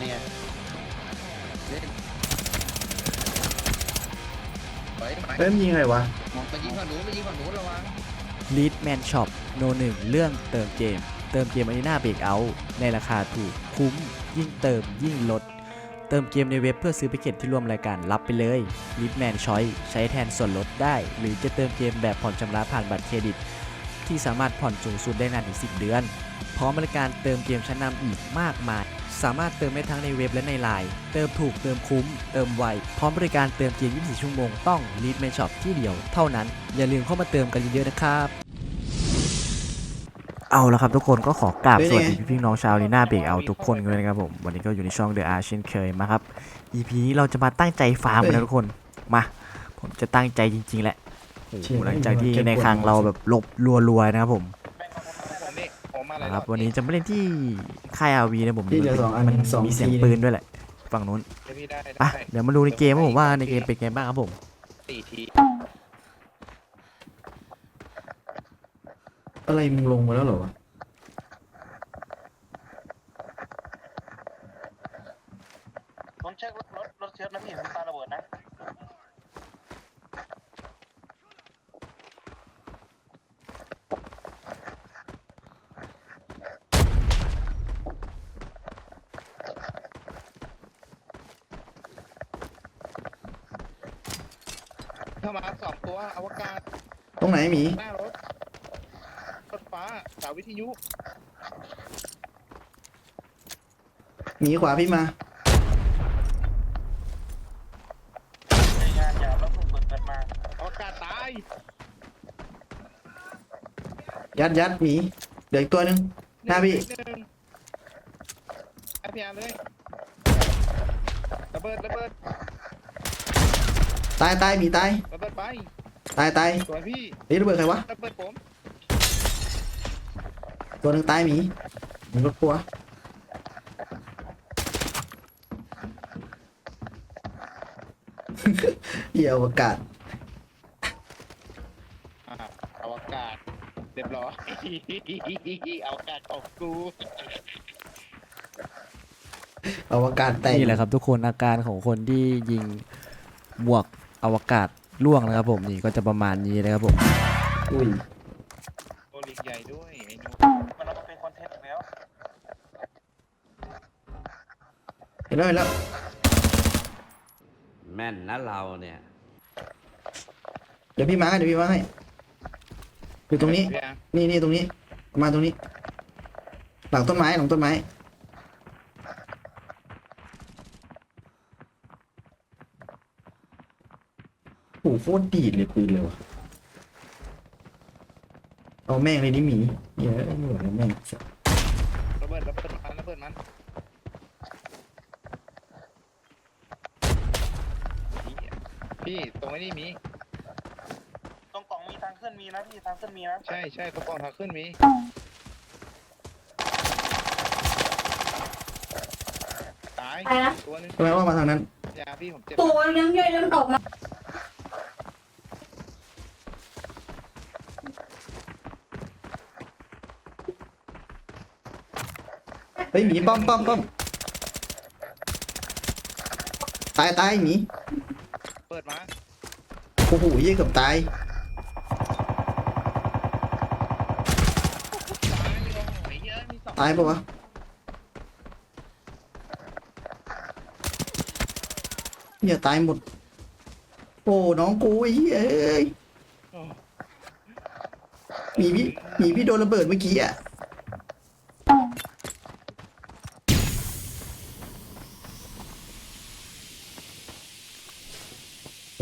นี่ไงนี่ไงนี่ไงเล่นไปไปเริ่มยิงไงวะไปยิงฝั่งนู้นไปยิงฝั่งนู้นระวังลีดแมนช็อปโนหนึ่งเรื่องเติมเกม เติมเกมอารีนาเบรกเอาในราคาถูกคุ้ม ยิ่งเติมยิ่งลด เติมเกมในเว็บเพื่อซื้อแพ็กเกจที่ร่วมรายการรับไปเลยลีดแมนชอยใช้แทนส่วนลดได้ หรือจะเติมเกมแบบผ่อนชำระผ่านบัตรเครดิต ที่สามารถผ่อนสูงสุดได้นานถึง 10 เดือน พร้อมบริการเติมเกมชั้นนำอีกมากมาย สามารถเติมได้ทั้งในเว็บและในไลน์เติมถูกเติมคุ้ม เติมไว พร้อมบริการเติมเกม24 ชั่วโมงต้อง Lead Man Shop ที่เดียวเท่านั้น อย่าลืมเข้ามาเติมกันเยอะๆนะครับ เอาละครับทุกคนก็ขอกราบเป็นสยังวัสไงดีพี่ๆน้องชาวลีน่าเบรกเอาทุกคนกันเลยนะครับผมวันนี้ก็อยู่ในช่อง The Art เช่นเคยมาครับ EP นี้เราจะมาตั้งใจฟาร์มกันนะทุกคนมาผมจะตั้งใจจริงๆแหละโอ้โหหลังจากที่ในครั้งเราแบบลบรัวๆนะครับผมผมนี่ผมมาอะไร นะ ครับวันนี้จะไม่เล่นที่ค่ายอาวีนะผมที่เหลือสองอันมันสองมีเสียงที ปืนด้วยแหละฝั่งนู้นพี่ได้อะได้เดี๋ยวมาดูในเกมว่าผมว่าในเกมเป็นไงบ้างครับผมสี่ทีอะไรมึงลงมาแล้วเหรอวะผมเช็ครถรถรถเชื้อนะพี่ผมปาระเบิดนะ เข้ามาสองตัวอวกาศตรงไหนหมีหน้ารถรถฟ้าเสาวิทยุหมีขวาพี่มา ในงานอย่าแล้วเพิ่งเปิดเปิดมาอวกาศตายยัดยัดหมีเดี๋ยวอีกตัวหนึ่งหน้าพี่หนึ่งไอพีอาร์เลยระเบิดระเบิด ตายตายหมีตายระเบิดไปตายตายสวยพี่เฮ้ยระเบิดใครวะระเบิดผมตัวหนึ่งตายหมีมันก็กลัวเหี้ยอวกาศอ่าอวกาศเรียบร้อยอวกาศของกูอวกาศแตกนี่แหละครับทุกคนอาการของคนที่ยิงหมวก อวกาศล่วงนะครับผมนี่ก็จะประมาณนี้นะครับผมอุ้ยโอลิกใหญ่ด้วยไอ้หนูมันเอามาเป็นคอนเทนต์แล้วเห็นแล้วเห็นแล้วแม่นนะเราเนี่ย เดี๋ยวพี่มาให้เดี๋ยวพี่มาให้อยู่ตรงนี้พี่อาร์นี่นี่ตรงนี้ มาตรงนี้ หลังต้นไม้หลังต้นไม้โอ้โหโคตรดีดเลยปืนเลยวะเอาแม่งเลยนี่หมีเยอะไม่ไหวแล้วแม่งระเบิดระเบิดมันระเบิดมันพี่ตรงไอ้นี่มีตรงกล่องมีทางขึ้นมีนะพี่ทางขึ้นมีนะใช่ใช่ตรงกองทางขึ้นมีตายไปนะ ตัวหนึงทำไมว่ามาทางนั้น ยาพี่ผมเจ็บตัวยังย่อยยังออกมา ฮ้ยหมีป้อมป้อมป้อมตายตายหมีเปิดมาโอ้โหเยี่ยเกือบตายตายไม่ลงไอ้เหี้ยอะมีสองตายปะวะเนี่ยตายหมด โอ้น้องกูไอ้เหี้ยเอ้ยโอ้หมีพี่หมีพี่โดนระเบิดเมื่อกี้อะ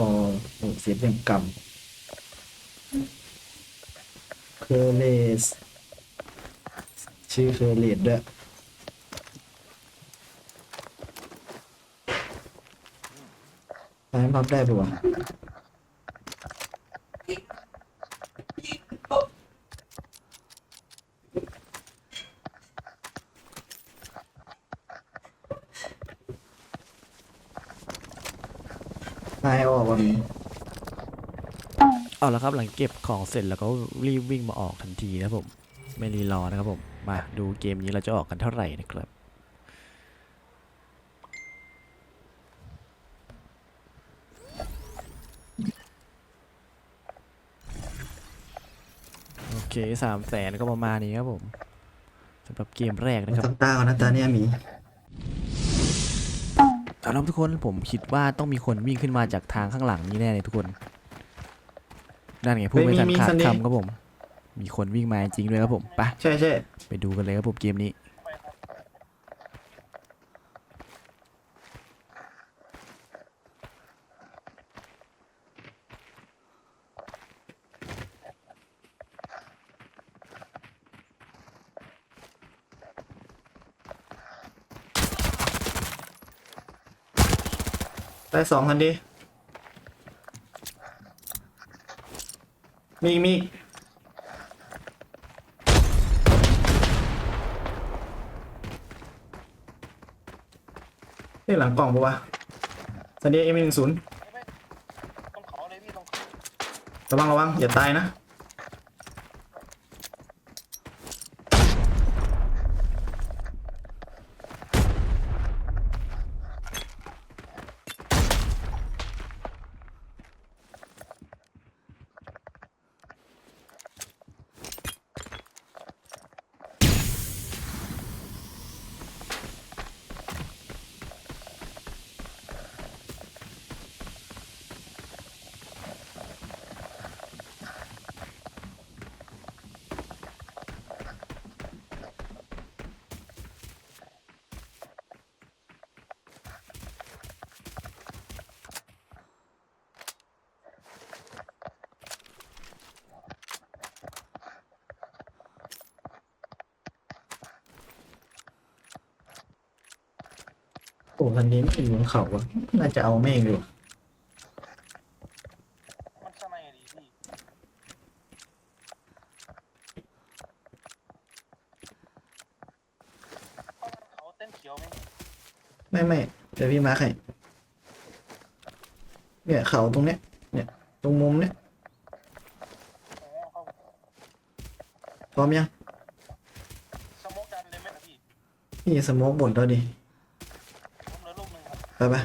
พอ ดเรื่อย่างกำเคอร์เลสชื่อเคอร์เลสด้วยตายพับได้ปะวะ ตายออกวันนี้ เอาละครับหลังเก็บของเสร็จแล้วก็รีบวิ่งมาออกทันทีนะครับผมไม่รีรอนะครับผมมาดูเกมนี้เราจะออกกันเท่าไหร่นะครับโอเคสามแสนก็ประมาณนี้ครับผมสำหรับเกมแรกนะครับทำตาก่อนนะตาเนี่ยหมีเอาละทุกคนผมคิดว่าต้องมีคนวิ่งขึ้นมาจากทางข้างหลังนี้แน่เลยทุกคน นั่นไงพูดไม่ทันขาดคำครับผม มีคนวิ่งมาจริงด้วยครับผมไปใช่ใช่ไปดูกันเลยครับผมเกมนี้ไปครับได้สองทันดี มีอีกมีอีกนี่หลังกล่องปะวะสันดีเอ็มหนึ่งศูนย์ต้องเขาเลยพี่ต้องเขาระวังระวังอย่าตายนะ โอ้ทันดีไม่อยู่บนเขาอะน่าจะเอาแม่งอยู่มันข้างในดีพี่เขาเต้นเขียวไหมไม่ไม่เดี๋ยวพี่มาร์คให้เนี่ยเขาตรงเนี้ยเนี่ยตรงมุมเนี้ยโอ้เขาพร้อมยังสโมกดันเลยไหมล่ะพี่ นี่สโมกบนตัวดิ ผมเหลือลูกหนึ่งครับ ไปไป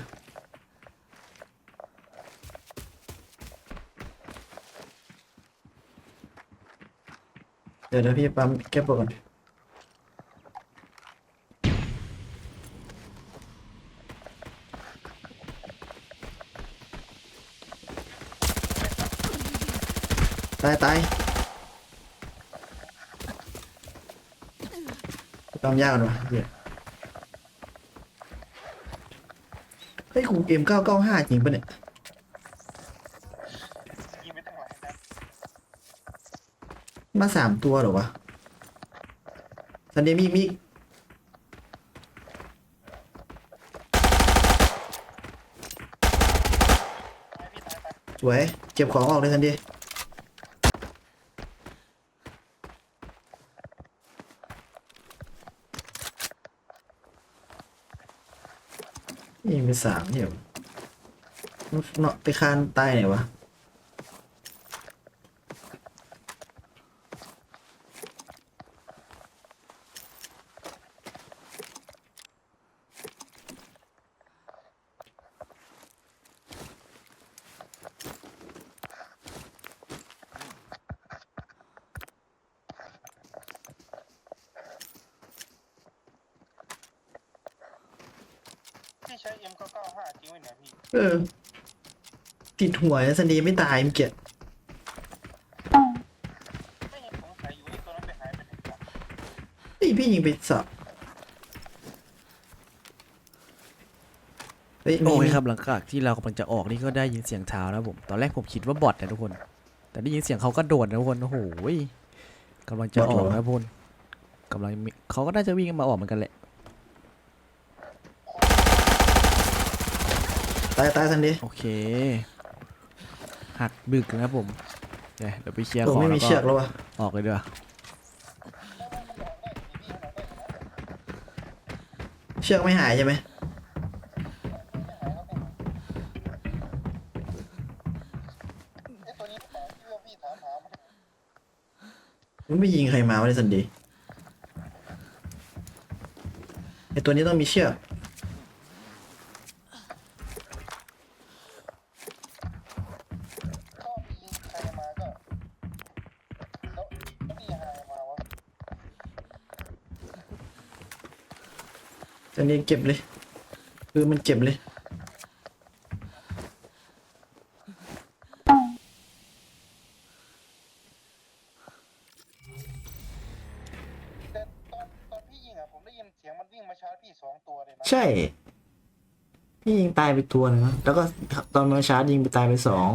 เดี๋ยวเดี๋ยวพี่ปั๊มเก็บปก่อนตายตายปั๊มยากกว่าวะเหี้ยว เฮ้ยกูเกม995จริงปะเนี่ยยิงไปตั้งหลายนัดมาสามตัวเหรอวะซันเดมีมีตายพี่ตายตายสวยเก็บของออกเลยซันเดนี่มี สามเนี่ยเนาะไปคานใต้ไหนวะ ใช้ M995 จริงไหมเนี่ยพี่ เออ ติดหัวนะซันเดไม่ตายเมื่อกี้ไม่เห็นสงสัยอยู่ไอ้ตัวนั้นไปหายไปไหนวะเฮ้ยพี่ยิงไปสับเฮ้ยมีโอ้ยมีครับหลังจากที่เรากำลังจะออกนี่ก็ได้ยินเสียงเท้านะผมตอนแรกผมคิดว่าบอทนะทุกคน แต่ได้ยินเสียงเขาก็โดดนะทุกคนโอ้โหยกำลังจะออกนะทุกคนกำลังมีเขาก็น่าจะวิ่งมาออกเหมือนกันแหละ ตายตายซันเดโอเค หักบึกนะครับผมเดี๋ยวเดี๋ยวไปเคลียร์โอ้ของไม่แล้มีวก็เชือกแล้ววะออกเลยเด้อเชือกไม่หายใช่ไหมไอ้ตัวนี้หรือเปล่าที่ว่าพี่ถามหามันโอมันไม่ยิงใครมาวะในสันดีไอตัวนี้ต้องมีเชือกก็ไปยิงใครมาก็แล้วก็ตีหายมาวะ สันดีเก็บเลย คือมันเก็บเลยแต่ตอนตอนพี่ยิงอะผมได้ยินเสียงมันวิ่งมาชาร์จพี่สองตัวเลยนะใช่ พี่ยิงตายไปตัวหนึงนะแล้วก็ตอนมาชาร์จยิงไปตายไปสอง